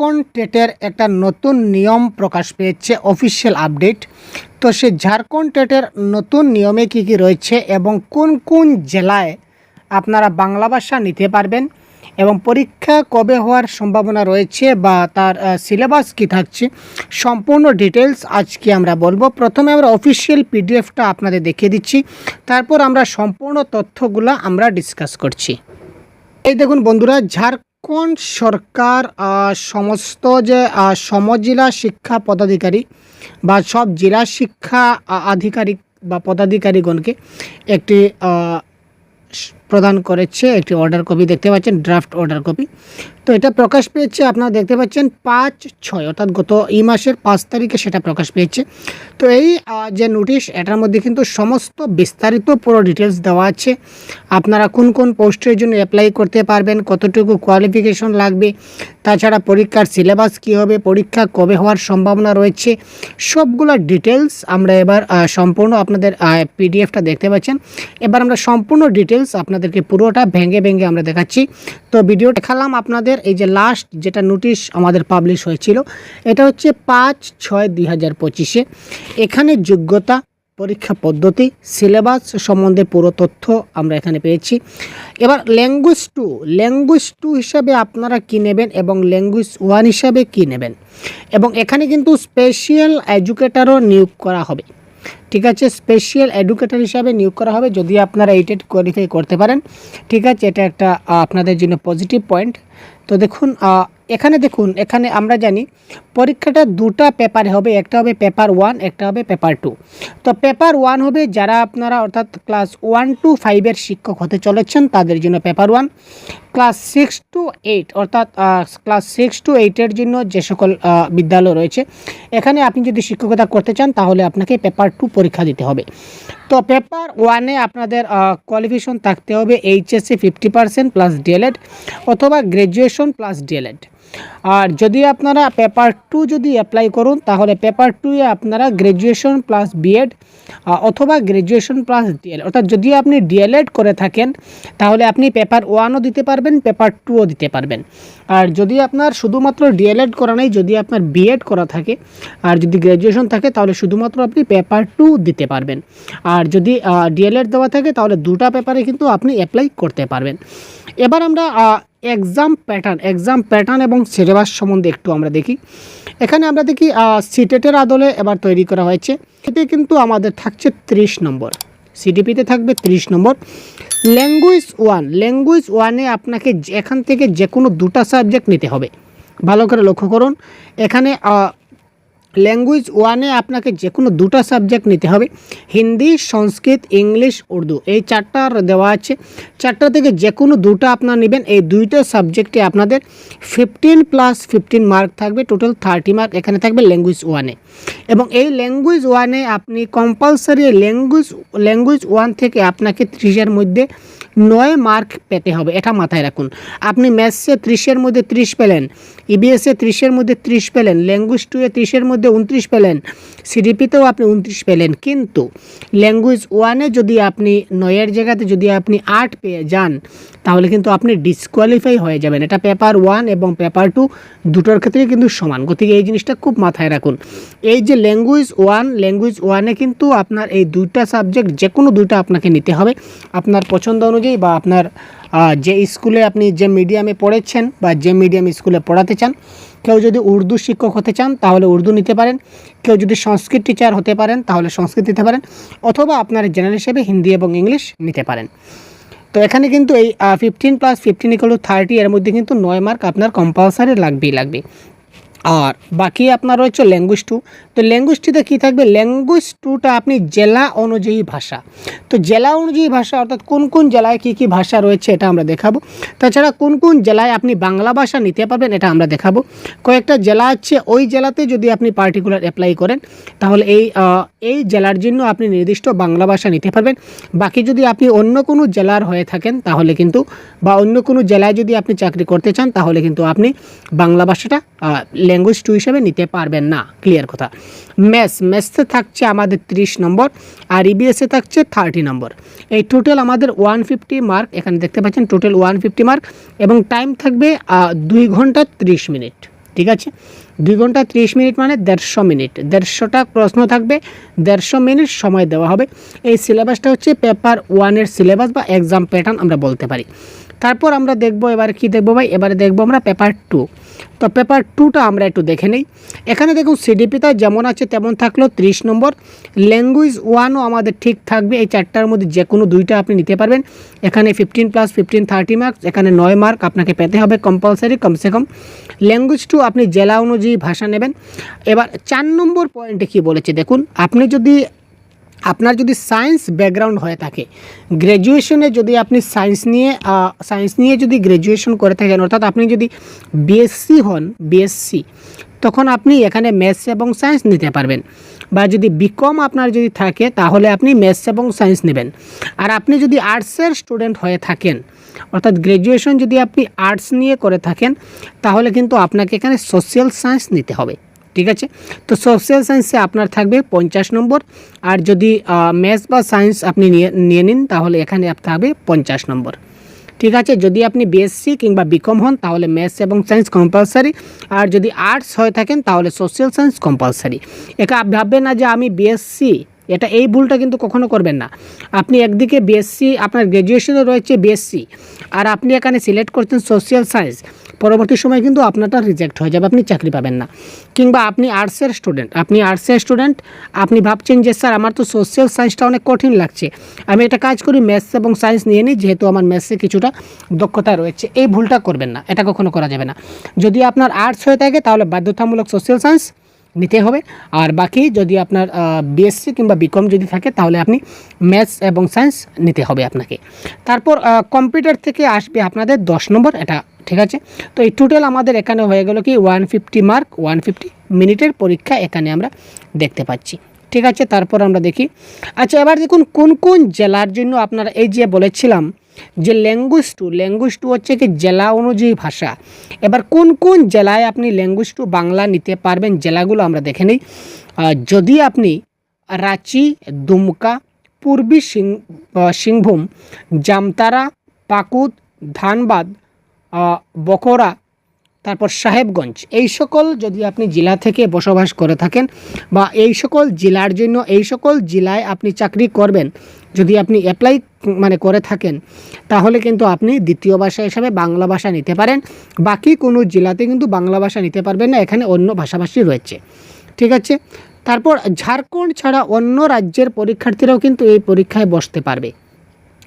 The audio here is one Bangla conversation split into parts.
ঝাড়খণ্ড টেটের একটা নতুন নিয়ম প্রকাশ পেয়েছে? অফিসিয়াল আপডেট তো সে ঝাড়খণ্ড টেটের নতুন নিয়মে কি কি রয়েছে এবং কোন কোন জেলায় আপনারা বাংলা ভাষা নিতে পারবেন এবং পরীক্ষা কবে হওয়ার সম্ভাবনা রয়েছে বা তার সিলেবাস কি থাকছে? সম্পূর্ণ ডিটেলস আজকে আমরা বলব। প্রথমে আমরা অফিসিয়াল পিডিএফটা আপনাদের দেখিয়ে দিচ্ছি। তারপর আমরা সম্পূর্ণ তথ্যগুলো আমরা ডিসকাস করছি। এই দেখুন বন্ধুরা ঝাড়খণ্ড সরকার সমস্ত যে সমজিলা শিক্ষা পদাধিকারী বা সব জেলা শিক্ষা আধিকারিক বা পদাধিকারীগণকে একটি প্রদান করেছে, একটি অর্ডার কপি দেখতে পাচ্ছেন ড্রাফট অর্ডার কপি তো এটা প্রকাশ পেয়েছে, আপনারা দেখতে পাচ্ছেন, পাঁচ ছয়, অর্থাৎ গত এই মাসের পাঁচ তারিখে সেটা প্রকাশ পেয়েছে। তো এই যে নোটিশ এটার মধ্যে কিন্তু সমস্ত বিস্তারিত পুরো ডিটেলস দেওয়া আছে। আপনারা কোন কোন পোস্টের জন্য অ্যাপ্লাই করতে পারবেন, কতটুকু কোয়ালিফিকেশন লাগবে, তাছাড়া পরীক্ষার সিলেবাস কী হবে, পরীক্ষা কবে হওয়ার সম্ভাবনা রয়েছে, সবগুলো ডিটেলস আমরা এবার সম্পূর্ণ আপনাদের পিডিএফটা দেখতে পাচ্ছেন। এবার আমরা সম্পূর্ণ ডিটেলস আপনাদেরকে পুরোটা ভেঙে ভেঙে আমরা দেখাচ্ছি। তো ভিডিও দেখালাম আপনাদের, এই যে লাস্ট যেটা নোটিশ আমাদের পাবলিশ হয়েছিল, এটা হচ্ছে পাঁচ ছয় দুই হাজার পঁচিশে। এখানে যোগ্যতা, পরীক্ষা পদ্ধতি সিলেবাস সম্বন্ধে পুরো তথ্য আমরা এখানে পেয়েছি। এবার ল্যাঙ্গুয়েজ টু ল্যাঙ্গুয়েজ টু হিসাবে আপনারা কী নেবেন এবং ল্যাঙ্গুয়েজ ওয়ান হিসাবে কী নেবেন? এবং এখানে কিন্তু স্পেশাল এডুকেটারও নিয়োগ করা হবে। ঠিক আছে? স্পেশাল এডুকেটর হিসাবে নিয়োগ করা হবে যদি আপনারা এইটেড কোয়ালিফাই করতে পারেন। ঠিক আছে? এটা একটা আপনাদের জন্য পজিটিভ পয়েন্ট তো দেখুন এখানে দেখুন, এখানে আমরা জানি পরীক্ষাটা দুটা পেপারে হবে। একটা হবে পেপার ওয়ান একটা হবে পেপার টু তো পেপার ওয়ান হবে যারা আপনারা অর্থাৎ ক্লাস ওয়ান টু ফাইভের শিক্ষক হতে চলেছেন, তাদের জন্য paper one class six to eight, অর্থাৎ ক্লাস সিক্স টু এইটের জন্য যে সকল বিদ্যালয় রয়েছে, এখানে আপনি যদি শিক্ষকতা করতে চান, তাহলে আপনাকে পেপার টু পরীক্ষা দিতে হবে। তো পেপার ওয়ানে আপনাদের কোয়ালিফিকেশন থাকতে হবে HSC fifty percent plus DElEd অথবা গ্র্যাজুয়েশন প্লাস ডিএলএড আর যদি আপনারা পেপার টু যদি অ্যাপ্লাই করুন, তাহলে পেপার টুয়ে আপনারা গ্র্যাজুয়েশন প্লাস বিএড অথবা গ্র্যাজুয়েশন প্লাস ডিএল অর্থাৎ যদি আপনি ডিএলএড করে থাকেন, তাহলে আপনি পেপার ওয়ানও দিতে পারবেন পেপার টুও দিতে পারবেন। আর যদি আপনার শুধুমাত্র ডিএলএড করা নেই, যদি আপনার বিএড করা থাকে, আর যদি গ্র্যাজুয়েশন থাকে, তাহলে শুধুমাত্র আপনি পেপার টু দিতে পারবেন। আর যদি ডিএলএড দেওয়া থাকে, তাহলে দুটা পেপারে কিন্তু আপনি অ্যাপ্লাই করতে পারবেন। এবার আমরা এক্সাম প্যাটার্ন এক্সাম প্যাটার্ন এবং সিলেবাস সম্বন্ধে একটু আমরা দেখি। এখানে আমরা দেখি সিটেটের আদলে এবার তৈরি করা হয়েছে। এতে কিন্তু আমাদের থাকছে ত্রিশ নম্বর। সিডিপিতে থাকবে ত্রিশ নম্বর। ল্যাঙ্গুয়েজ ওয়ান ল্যাঙ্গুয়েজ ওয়ানে আপনাকে এখান থেকে যে কোনো দুটা সাবজেক্ট নিতে হবে। ভালো করে লক্ষ্য করুন। এখানে ল্যাঙ্গুয়েজ ওয়ানে আপনাকে যে কোনো দুটো সাবজেক্ট নিতে হবে। হিন্দি, সংস্কৃত, ইংলিশ, উর্দু। এই চারটার দেওয়া আছে। চারটা থেকে যে কোনো দুটো আপনার নেবেন। এই দুইটা সাবজেক্টে আপনাদের ফিফটিন প্লাস ফিফটিন মার্ক থাকবে। টোটাল থার্টি মার্ক এখানে থাকবে ল্যাঙ্গুয়েজ ওয়ানে এবং এই ল্যাঙ্গুয়েজ ওয়ানে আপনি কম্পালসারি ল্যাঙ্গুয়েজ ল্যাঙ্গুয়েজ ওয়ান থেকে আপনাকে ত্রিশের মধ্যে নয় মার্ক পেতে হবে, এটা মাথায় রাখুন। আপনি ম্যাথসে ত্রিশের মধ্যে ত্রিশ পেলেন ইবিএসে ত্রিশের মধ্যে ত্রিশ পেলেন, ল্যাঙ্গুয়েজ টুয়ে ত্রিশের মধ্যে উনত্রিশ পেলেন সিডিপিতেও আপনি উনত্রিশ পেলেন। কিন্তু ল্যাঙ্গুয়েজ ওয়ানে যদি আপনি নয়ের জায়গাতে যদি আপনি আট পেয়ে যান, তাহলে কিন্তু আপনি ডিসকোয়ালিফাই হয়ে যাবেন। এটা পেপার ওয়ান এবং পেপার টু দুটোর ক্ষেত্রে কিন্তু সমান। গতিকে এই জিনিসটা খুব মাথায় রাখুন। এই যে ল্যাঙ্গুয়েজ ওয়ান, ল্যাঙ্গুয়েজ ওয়ানে কিন্তু আপনার এই দুইটা সাবজেক্ট যে কোনো দুইটা আপনাকে নিতে হবে। আপনার পছন্দ অনুযায়ী বা আপনার যে স্কুলে আপনি যে মিডিয়ামে পড়েছেন বা যে মিডিয়াম স্কুলে পড়াতে চান, কেউ যদি উর্দু শিক্ষক হতে চান তাহলে উর্দু নিতে পারেন। কেউ যদি সংস্কৃত টিচার হতে পারেন তাহলে সংস্কৃত নিতে পারেন। অথবা আপনার জেনারেল হিসেবে হিন্দি এবং ইংলিশ নিতে পারেন। তো এখানে কিন্তু এই fifteen plus fifteen equal to thirty এর মধ্যে কিন্তু নয় মার্ক আপনার কম্পালসারি লাগবেই লাগবে আর বাকি আপনার রয়েছে ল্যাঙ্গুয়েজ টু তো ল্যাঙ্গুয়েজ টুতে কী থাকবে? ল্যাঙ্গুয়েজ টুটা আপনি জেলা অনুযায়ী ভাষা। তো জেলা অনুযায়ী ভাষা অর্থাৎ কোন কোন জেলায় কী কী ভাষা রয়েছে এটা আমরা দেখাবো। তাছাড়া কোন কোন জেলায় আপনি বাংলা ভাষা নিতে পারবেন এটা আমরা দেখাবো। কয়েকটা জেলা আছে, ওই জেলাতে যদি আপনি পার্টিকুলার অ্যাপ্লাই করেন, তাহলে এই এই জেলার জন্য আপনি নির্দিষ্ট বাংলা ভাষা নিতে পারবেন। বাকি যদি আপনি অন্য কোনো জেলার হয়ে থাকেন, তাহলে কিন্তু, বা অন্য কোনো জেলায় যদি আপনি চাকরি করতে চান, তাহলে কিন্তু আপনি বাংলা ভাষাটা ল্যাঙ্গুয়েজ টু হিসেবে নিতে পারবেন না। ক্লিয়ার কথা। ম্যাথস ম্যাথসে থাকছে আমাদের ত্রিশ নম্বর আর ইবিএসে থাকছে থার্টি নম্বর। এই টোটাল আমাদের ওয়ান ফিফটি মার্ক এখানে দেখতে পাচ্ছেন টোটাল ওয়ান ফিফটি মার্ক এবং টাইম থাকবে দুই ঘণ্টা ত্রিশ মিনিট। ঠিক আছে? দুই ঘণ্টা ত্রিশ মিনিট মানে দেড়শো মিনিট। দেড়শোটা প্রশ্ন থাকবে, দেড়শো মিনিট সময় দেওয়া হবে। এই সিলেবাসটা হচ্ছে পেপার ওয়ানের সিলেবাস বা এক্সাম প্যাটার্ন আমরা বলতে পারি। তারপর আমরা দেখব এবার কি দেখব ভাই? এবারে দেখব আমরা পেপার টু তো পেপার টুটা আমরা একটু দেখে নিই। এখানে দেখুন সিডিপিটা যেমন আছে তেমন থাকল ত্রিশ নম্বর। ল্যাঙ্গুয়েজ ওয়ানও আমাদের ঠিক থাকবে। এই চারটার মধ্যে যে কোনো দুইটা আপনি নিতে পারবেন। এখানে fifteen plus fifteen thirty marks এখানে নয় মার্ক আপনাকে পেতে হবে কম্পালসারি কমসে কম। ল্যাঙ্গুয়েজ টু আপনি জেলা অনুযায়ী ভাষা নেবেন। এবার চার নম্বর পয়েন্টে কি বলেছে দেখুন। আপনি যদি আপনার যদি সায়েন্স ব্যাকগ্রাউন্ড হয়ে থাকে গ্র্যাজুয়েশনে যদি আপনি সায়েন্স নিয়ে সায়েন্স নিয়ে যদি গ্র্যাজুয়েশন করে থাকেন, অর্থাৎ আপনি যদি বিএসসি হন বিএসসি তখন আপনি এখানে ম্যাথস এবং সায়েন্স নিতে পারবেন। বা যদি বিকম আপনার যদি থাকে, তাহলে আপনি ম্যাথস এবং সায়েন্স নেবেন। আর আপনি যদি আর্টসের স্টুডেন্ট হয়ে থাকেন, অর্থাৎ গ্র্যাজুয়েশন যদি আপনি আর্টস নিয়ে করে থাকেন, তাহলে কিন্তু আপনাকে এখানে সোশ্যাল সায়েন্স নিতে হবে। ঠিক আছে? তো সোশ্যাল সায়েন্সে আপনার থাকবে পঞ্চাশ নম্বর। আর যদি ম্যাথস বা সায়েন্স আপনি নিয়ে নিয়ে নিন, তাহলে এখানে থাকবে পঞ্চাশ নম্বর। ঠিক আছে? যদি আপনি বিএসসি কিংবা বিকম হন, তাহলে ম্যাথস এবং সায়েন্স কম্পালসারি আর যদি আর্টস হয়ে থাকেন, তাহলে সোশ্যাল সায়েন্স কম্পালসারি একা ভাববেন না যে আমি বিএসসি এটা এই ভুলটা কিন্তু কখনো করবেন না। আপনি একদিকে বিএসসি আপনার গ্র্যাজুয়েশনে রয়েছে বিএসসি আর আপনি এখানে সিলেক্ট করছেন সোশ্যাল সায়েন্স পরবর্তী সময় কিন্তু আপনারটা রিজেক্ট হয়ে যাবে, আপনি চাকরি পাবেন না। কিংবা আপনি আর্টসের স্টুডেন্ট আপনি আর্টসের স্টুডেন্ট আপনি ভাবছেন যে, স্যার, আমার তো সোশ্যাল সায়েন্সটা অনেক কঠিন লাগছে। আমি একটা কাজ করি ম্যাথস এবং সায়েন্স নিয়ে নিই, যেহেতু আমার ম্যাথসে কিছুটা দক্ষতা রয়েছে। এই ভুলটা করবেন না, এটা কখনো করা যাবে না। যদি আপনার আর্টস হয়ে থাকে, তাহলে বাধ্যতামূলক সোশ্যাল সায়েন্স নিতে হবে। আর বাকি যদি আপনার বিএসসি কিংবা বিকম যদি থাকে, তাহলে আপনি ম্যাথস এবং সায়েন্স নিতে হবে আপনাকে। তারপর কম্পিউটার থেকে আসবে আপনাদের দশ নম্বর, এটা ঠিক আছে? তো এই টোটাল আমাদের এখানে হয়ে গেল কি one fifty mark one fifty মিনিটের পরীক্ষা এখানে আমরা দেখতে পাচ্ছি। ঠিক আছে? তারপর আমরা দেখি। আচ্ছা এবার দেখুন কোন কোন জেলার জন্য আপনারা এই যে বলেছিলাম যে ল্যাঙ্গুয়েজ টু ল্যাঙ্গুয়েজ টু হচ্ছে কি জেলা অনুযায়ী ভাষা। এবার কোন কোন জেলায় আপনি ল্যাঙ্গুয়েজ টু বাংলা নিতে পারবেন জেলাগুলো আমরা দেখে নিই। যদি আপনি রাঁচি, দুমকা, পূর্বী সিং সিংভূম, জামতারা পাকুদ ধানবাদ বকরা তারপর সাহেবগঞ্জ, এই সকল যদি আপনি জেলা থেকে বসবাস করে থাকেন বা এই সকল জেলার জন্য এই সকল জেলায় আপনি চাকরি করবেন, যদি আপনি অ্যাপ্লাই মানে করে থাকেন, তাহলে কিন্তু আপনি দ্বিতীয় ভাষা হিসাবে বাংলা ভাষা নিতে পারেন। বাকি কোনো জেলাতে কিন্তু বাংলা ভাষা নিতে পারবেন না, এখানে অন্য ভাষাভাষী রয়েছে। ঠিক আছে? তারপর ঝাড়খণ্ড ছাড়া অন্য রাজ্যের পরীক্ষার্থীরাও কিন্তু এই পরীক্ষায় বসতে পারবে।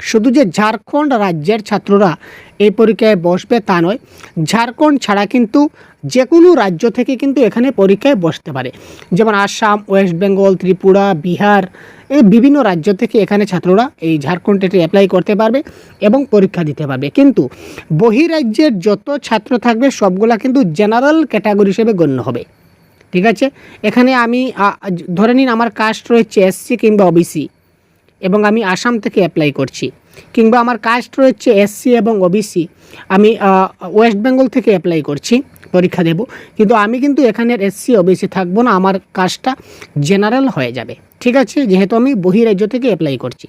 শুধু যে ঝাড়খণ্ড রাজ্যের ছাত্ররা এই পরীক্ষায় বসবে তা নয়, ঝাড়খণ্ড ছাড়া কিন্তু যে কোনো রাজ্য থেকে কিন্তু এখানে পরীক্ষায় বসতে পারে। যেমন আসাম, ওয়েস্ট বেঙ্গল, ত্রিপুরা, বিহার, এই বিভিন্ন রাজ্য থেকে এখানে ছাত্ররা এই ঝাড়খণ্ড টেটে অ্যাপ্লাই করতে পারবে এবং পরীক্ষা দিতে পারবে। কিন্তু বহিরাজ্যের যত ছাত্র থাকবে, সবগুলা কিন্তু জেনারেল ক্যাটাগরি হিসেবে গণ্য হবে। ঠিক আছে? এখানে আমি ধরে নিন আমার কাস্ট রয়েছে এসসি কিংবা ওবিসি এবং আমি আসাম থেকে অ্যাপ্লাই করছি। কিংবা আমার কাস্ট রয়েছে এসসি এবং ওবিসি আমি ওয়েস্ট বেঙ্গল থেকে অ্যাপ্লাই করছি, পরীক্ষা দেব। কিন্তু আমি কিন্তু এখানের এসসি ওবিসি থাকব না, আমার কাজটা জেনারেল হয়ে যাবে। ঠিক আছে? যেহেতু আমি বহিরাজ্য থেকে অ্যাপ্লাই করছি।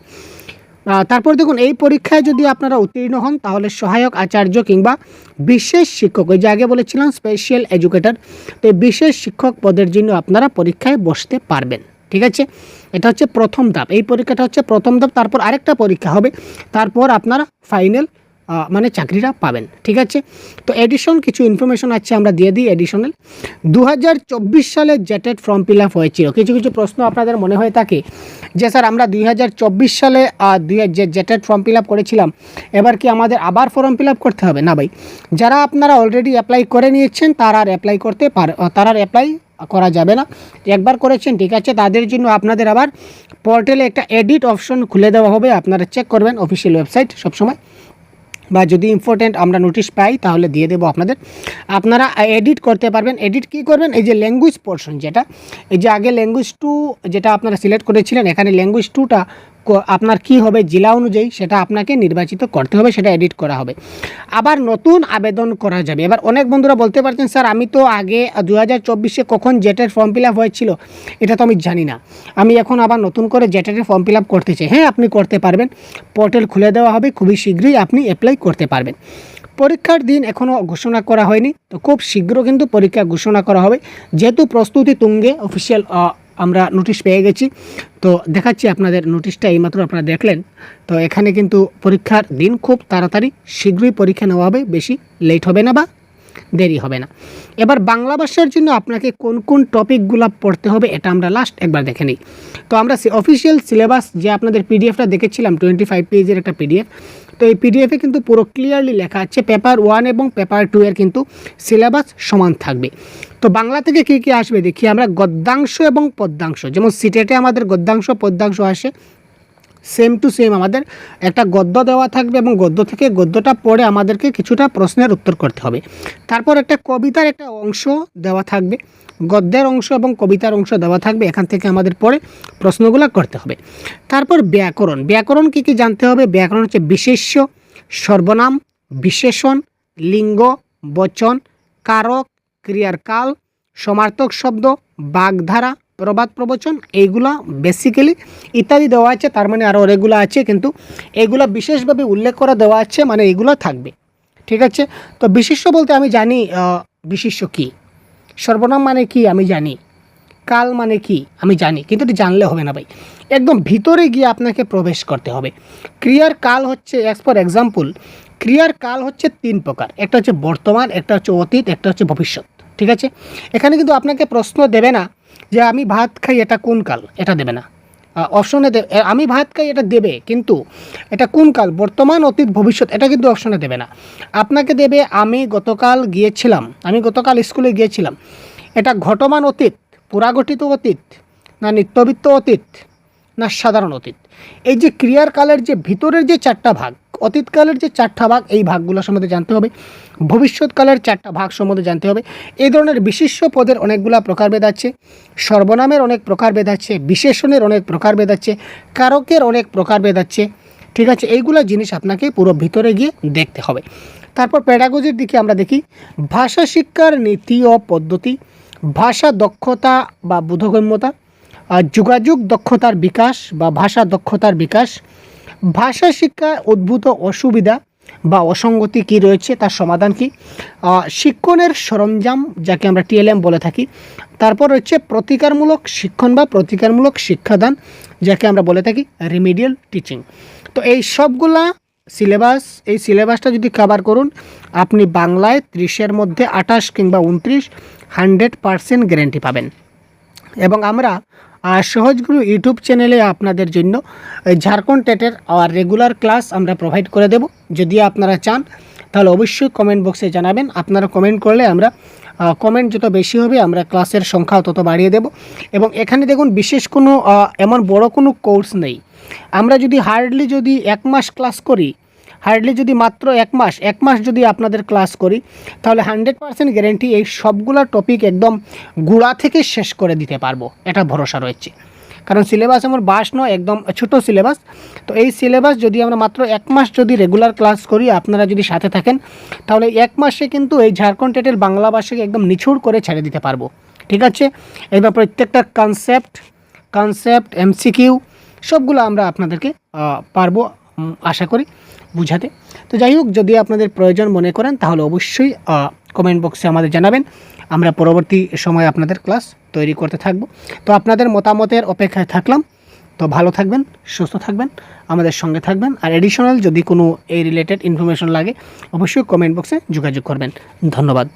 তারপর দেখুন, এই পরীক্ষায় যদি আপনারা উত্তীর্ণ হন, তাহলে সহায়ক আচার্য কিংবা বিশেষ শিক্ষক, ওই যে আগে বলেছিলাম স্পেশাল এডুকেটর তো বিশেষ শিক্ষক পদের জন্য আপনারা পরীক্ষায় বসতে পারবেন। ঠিক আছে? এটা হচ্ছে প্রথম ধাপ। এই পরীক্ষাটা হচ্ছে প্রথম ধাপ, তারপর আরেকটা পরীক্ষা হবে। তারপর আপনারা ফাইনাল মানে চাকরিটা পাবেন। ঠিক আছে? তো এডিশন কিছু ইনফরমেশন আছে আমরা দিয়ে দিই এডিশনাল দু হাজার চব্বিশ সালে জেটেড ফর্ম ফিল আপ হয়েছিল। কিছু কিছু প্রশ্ন আপনাদের মনে হয়ে থাকে। যে স্যার, আমরা দুই হাজার চব্বিশ সালে দুই, যে জেটেড ফর্ম ফিল আপ করেছিলাম, এবার কি আমাদের আবার ফর্ম ফিল আপ করতে হবে? না ভাই, যারা আপনারা অলরেডি অ্যাপ্লাই করে নিয়েছেন, তারা আর অ্যাপ্লাই করতে পার, তারা আর অ্যাপ্লাই করা যাবে না। একবার করেছেন, ঠিক আছে, তাদের জন্য আপনাদের আবার পোর্টালে একটা এডিট অপশন খুলে দেওয়া হবে, আপনারা চেক করবেন অফিসিয়াল ওয়েবসাইট সবসময়। বা যদি ইম্পর্টেন্ট আমরা নোটিশ পাই, তাহলে দিয়ে দেবো আপনাদের। আপনারা এডিট করতে পারবেন। এডিট কি করবেন? এই যে ল্যাঙ্গুয়েজ পোর্শন যেটা, এই যে আগে ল্যাঙ্গুয়েজ টু যেটা আপনারা সিলেক্ট করেছিলেন, এখানে ল্যাঙ্গুয়েজ টুটা আপনার কি হবে, জেলা অনুযায়ী সেটা আপনাকে নির্বাচিত করতে হবে, সেটা এডিট করা হবে। আবার নতুন আবেদন করা যাবে। এবার অনেক বন্ধুরা বলতে পারছেন, স্যার, আমি তো আগে দু হাজার চব্বিশে কখন জেটের ফর্ম ফিল আপ হয়েছিল? এটা তো আমি জানি না। আমি এখন আবার নতুন করে জেটের ফর্ম ফিল আপ করতে চাই। হ্যাঁ আপনি করতে পারবেন। পোর্টাল খুলে দেওয়া হবে, খুবই শীঘ্রই আপনি অ্যাপ্লাই করতে পারবেন। পরীক্ষার দিন এখনও ঘোষণা করা হয়নি। তো খুব শীঘ্র কিন্তু পরীক্ষা ঘোষণা করা হবে। যেহেতু প্রস্তুতি তুঙ্গে অফিসিয়াল আমরা নোটিশ পেয়ে গেছি। তো দেখাচ্ছি আপনাদের নোটিশটা এইমাত্র আপনারা দেখলেন। তো এখানে কিন্তু পরীক্ষার দিন খুব তাড়াতাড়ি, শীঘ্রই পরীক্ষা নেওয়া হবে, বেশি লেট হবে না বা দেরি হবে না। এবার বাংলা ভাষার জন্য আপনাকে কোন কোন টপিকগুলো পড়তে হবে এটা আমরা লাস্ট একবার দেখে নিই। তো আমরা অফিসিয়াল সিলেবাস যে আপনাদের পিডিএফটা দেখেছিলাম টোয়েন্টি ফাইভ পেজের একটা পিডিএফ তো এই পিডিএফে কিন্তু পুরো ক্লিয়ারলি লেখা আছে পেপার ওয়ান এবং পেপার টু এর কিন্তু সিলেবাস সমান থাকবে। তো বাংলা থেকে কী কী আসবে দেখি আমরা গদ্যাংশ এবং পদ্যাংশ, যেমন সিটেটে আমাদের গদ্যাংশ, পদ্যাংশ আসে সেম টু সেম আমাদের একটা গদ্য দেওয়া থাকবে এবং গদ্য থেকে গদ্যটা পড়ে আমাদেরকে কিছুটা প্রশ্নের উত্তর করতে হবে। তারপর একটা কবিতার একটা অংশ দেওয়া থাকবে। গদ্যের অংশ এবং কবিতার অংশ দেওয়া থাকবে, এখান থেকে আমাদের পরে প্রশ্নগুলো করতে হবে। তারপর ব্যাকরণ। ব্যাকরণ কী কী জানতে হবে? ব্যাকরণ হচ্ছে বিশেষ্য, সর্বনাম, বিশেষণ, লিঙ্গ, বচন, কারক, ক্রিয়ার কাল, সমার্থক শব্দ, বাগধারা প্রবাদ প্রবচন, এইগুলা বেসিক্যালি ইত্যাদি দেওয়া আছে, তার মানে আরও অনেকগুলো আছে, কিন্তু এগুলা বিশেষভাবে উল্লেখ করা দেওয়া আছে মানে এগুলো থাকবে। ঠিক আছে? তো বিশিষ্ট বলতে আমি জানি বিশিষ্ট কী? সর্বনাম মানে কি আমি জানি। কাল মানে কি আমি জানি, কিন্তু এটা জানলে হবে না ভাই। একদম ভিতরে গিয়ে আপনাকে প্রবেশ করতে হবে। ক্রিয়ার কাল হচ্ছে অ্যাজ ফর এক্সাম্পল ক্রিয়ার কাল হচ্ছে তিন প্রকার। একটা হচ্ছে বর্তমান, একটা হচ্ছে অতীত, একটা হচ্ছে ভবিষ্যৎ। ঠিক আছে? এখানে কিন্তু আপনাকে প্রশ্ন দেবে না যে আমি ভাত খাই এটা কোন কাল? এটা দেবে না। অপশনে দে এ, আমি ভাত খাই এটা দেবে কিন্তু এটা কোন কাল? বর্তমান অতীত ভবিষ্যৎ এটা কিন্তু অপশনে দেবে না। আপনাকে দেবে আমি গতকাল গিয়েছিলাম আমি গতকাল স্কুলে গিয়েছিলাম। এটা ঘটমান অতীত পুরাগঠিত অতীত না নিত্যবিত্ত অতীত? না সাধারণ অতীত। এই যে ক্রিয়ার কালের যে ভিতরের যে চারটা ভাগ, অতীতকালের যে চারটা ভাগ, এই ভাগগুলো সম্বন্ধে জানতে হবে। ভবিষ্যৎকালের চারটা ভাগ সম্বন্ধে জানতে হবে। এই ধরনের বিশিষ্ট পদের অনেকগুলা প্রকারভেদ আছে। সর্বনামের অনেক প্রকারভেদ আছে। বিশেষণের অনেক প্রকারভেদ আছে। কারকের অনেক প্রকারভেদ আছে। ঠিক আছে? এইগুলো জিনিস আপনাকে পুরো ভিতরে গিয়ে দেখতে হবে। তারপর প্যাডাগজির দিকে আমরা দেখি, ভাষা শিক্ষার নীতি ও পদ্ধতি, ভাষা দক্ষতা বা বোধগম্যতা যোগাযোগ দক্ষতার বিকাশ বা ভাষা দক্ষতার বিকাশ, ভাষা শিক্ষায় উদ্ভূত অসুবিধা বা অসঙ্গতি কি রয়েছে, তার সমাধান কি? শিক্ষণের সরঞ্জাম যাকে আমরা টিএলএম বলে থাকি, তারপর হচ্ছে প্রতিকারমূলক শিক্ষণ বা প্রতিকারমূলক শিক্ষাদান যাকে আমরা বলে থাকি রিমিডিয়াল টিচিং। তো এই সবগুলা সিলেবাস, এই সিলেবাসটা যদি কভার করুন, আপনি বাংলায় ত্রিশের মধ্যে আঠাশ কিংবা উনত্রিশ হান্ড্রেড পারসেন্ট গ্যারেন্টি পাবেন। এবং আমরা আহ, সহজগুরু ইউটিউব চ্যানেলে আপনাদের জন্য ঝাড়খণ্ড টেটের আর রেগুলার ক্লাস আমরা প্রোভাইড করে দেব। যদি আপনারা চান তাহলে অবশ্যই কমেন্ট বক্সে জানাবেন। আপনারা কমেন্ট করলে আমরা কমেন্ট যত বেশি হবে আমরা ক্লাসের সংখ্যাও তত বাড়িয়ে দেব। এবং এখানে দেখুন বিশেষ কোনো এমন বড় কোনো কোর্স নেই। আমরা যদি হার্ডলি যদি এক মাস ক্লাস করি হার্ডলি যদি মাত্র এক মাস এক মাস যদি আপনাদের ক্লাস করি, তাহলে হান্ড্রেড পার্সেন্ট গ্যারেন্টি এই সবগুলো টপিক একদম গুড়া থেকে শেষ করে দিতে পারব। এটা ভরসা রয়েছে। কারণ সিলেবাস আমার বাস নয়, একদম ছোট সিলেবাস তো এই সিলেবাস যদি আমরা মাত্র এক মাস যদি রেগুলার ক্লাস করি, আপনারা যদি সাথে থাকেন, তাহলে এক মাসে কিন্তু এই ঝাড়খণ্ড টেটের বাংলা ভাষাকে একদম নিছুড় করে ছেড়ে দিতে পারব। ঠিক আছে? এবার প্রত্যেকটা কনসেপ্ট কনসেপ্ট এমসিকিউ সবগুলো আমরা আপনাদেরকে পারব। আশা করি বুঝাতে। তো যাই হোক, যদি আপনাদের প্রয়োজন মনে করেন, তাহলে অবশ্যই কমেন্ট বক্সে আমাদের জানাবেন। আমরা পরবর্তী সময়ে আপনাদের ক্লাস তৈরি করতে থাকব। তো আপনাদের মতামতের অপেক্ষায় থাকলাম। তো ভালো থাকবেন, সুস্থ থাকবেন, আমাদের সঙ্গে থাকবেন। আর এডিশনাল যদি কোনো এই রিলেটেড ইনফরমেশন লাগে, অবশ্যই কমেন্ট বক্সে যোগাযোগ করবেন। ধন্যবাদ।